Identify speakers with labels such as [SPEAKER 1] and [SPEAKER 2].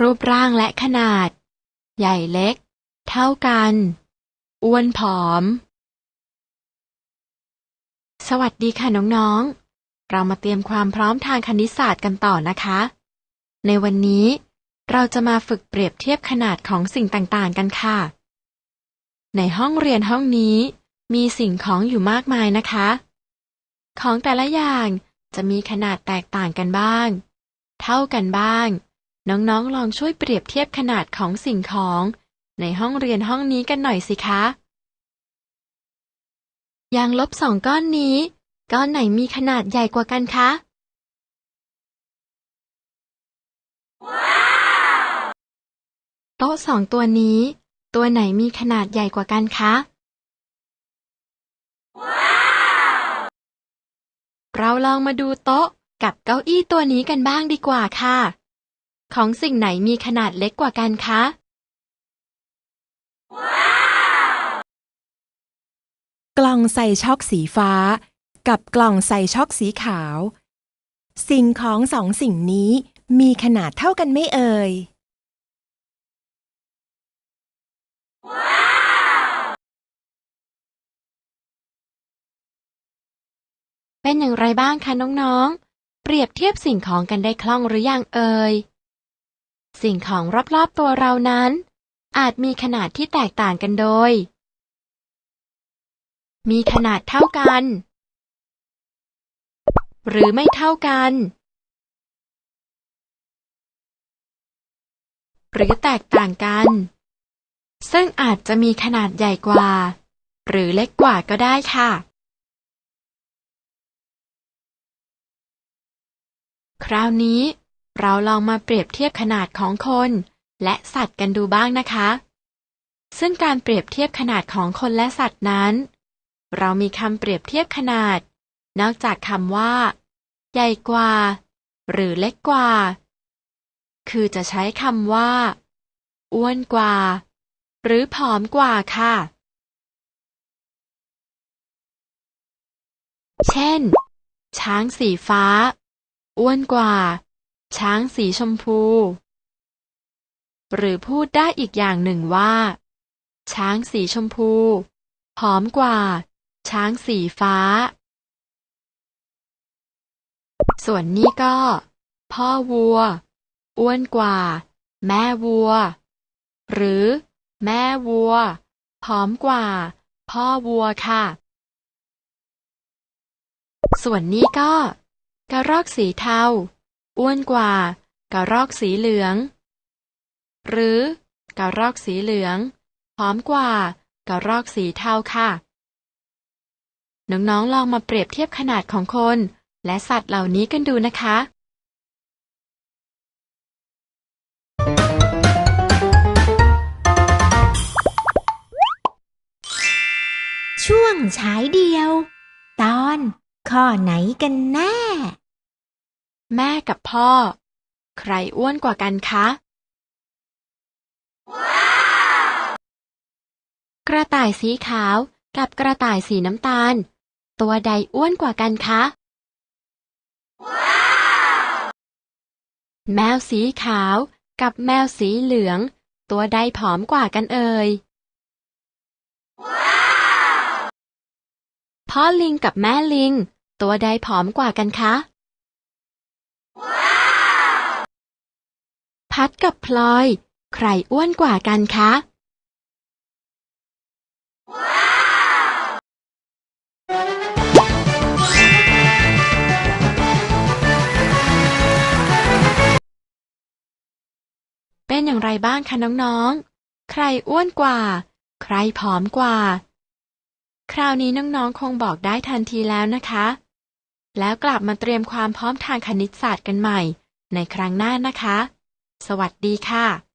[SPEAKER 1] รูปร่างและขนาด ใหญ่เล็ก เท่ากัน อ้วนผอม สวัสดีค่ะน้องๆ เรามาเตรียมความพร้อมทางคณิตศาสตร์กันต่อนะคะ ในวันนี้เราจะมาฝึกเปรียบเทียบขนาดของสิ่งต่างๆ กันค่ะ ในห้องเรียนห้องนี้ มีสิ่งของอยู่มากมายนะคะ ของแต่ละอย่างจะมีขนาดแตกต่างกันบ้าง เท่ากันบ้าง น้องๆ ลองช่วยเปรียบเทียบขนาดของสิ่งของ ในห้องเรียนห้องนี้กันหน่อยสิคะ ยางลบสองก้อนนี้ ก้อนไหนมีขนาดใหญ่กว่ากันคะ โต๊ะสองตัวนี้ ตัวไหนมีขนาดใหญ่กว่ากันคะเราลองมาดูโต๊ะกับเก้าอี้ตัวนี้กันบ้างดีกว่าค่ะ ของสิ่งไหนมีขนาดเล็กกว่ากันคะ
[SPEAKER 2] กล่องใส่ช็อกสีฟ้า กับกล่องใส่ช็อกสีขาว สิ่งของสองสิ่งนี้มีขนาดเท่ากันไหม่เอ่ย
[SPEAKER 1] เป็นอย่างไรบ้างคะน้องๆ เปรียบเทียบสิ่งของกันได้คล่องหรือยังเอ่ย สิ่งของรอบๆตัวเรานั้น อาจมีขนาดที่แตกต่างกันโดย มีขนาดเท่ากัน หรือไม่เท่ากัน หรือแตกต่างกัน ซึ่งอาจจะมีขนาดใหญ่กว่า หรือเล็กกว่าก็ได้ค่ะ คราวนี้ เราลองมาเปรียบเทียบขนาดของคน และสัตว์กันดูบ้างนะคะ ซึ่งการเปรียบเทียบขนาดของคนและสัตว์นั้น เรามีคำเปรียบเทียบขนาด นอกจากคำว่า ใหญ่กว่า หรือเล็กกว่า คือจะใช้คำว่า อ้วนกว่า หรือผอมกว่าค่ะ เช่น ช้างสีฟ้า อ้วนกว่า ช้างสีชมพู หรือพูดได้อีกอย่างหนึ่งว่า ช้างสีชมพูผอมกว่า ช้างสีฟ้า ส่วนนี้ก็ พ่อวัว อ้วนกว่า แม่วัว หรือ แม่วัวผอมกว่า พ่อวัวค่ะ ส่วนนี้ก็ กระรอกสีเทา อ้วนกว่ากระรอกสีเหลือง หรือกระรอกสีเหลืองผอมกว่ากระรอกสีเทาค่ะ น้องๆลองมาเปรียบเทียบขนาดของคน และสัตว์เหล่านี้กันดูนะคะ
[SPEAKER 3] ช่วงฉายเดียว ตอนข้อไหนกันแน่
[SPEAKER 1] แม่กับพ่อ ใครอ้วนกว่ากันคะ กระต่ายสีขาวกับกระต่ายสีน้ำตาล ตัวใดอ้วนกว่ากันคะ แมวสีขาวกับแมวสีเหลือง ตัวใดผอมกว่ากันเอ่ยพ่อลิงกับแม่ลิง ตัวใดผอมกว่ากันคะ พัดกับพลอย ใครอ้วนกว่ากันคะ เป็นอย่างไรบ้างคะน้องๆ ใครอ้วนกว่า ใครผอมกว่า คราวนี้น้องๆ คงบอกได้ทันทีแล้วนะคะ แล้วกลับมาเตรียมความพร้อมทางคณิตศาสตร์กันใหม่ ในครั้งหน้านะคะ สวัสดีค่ะ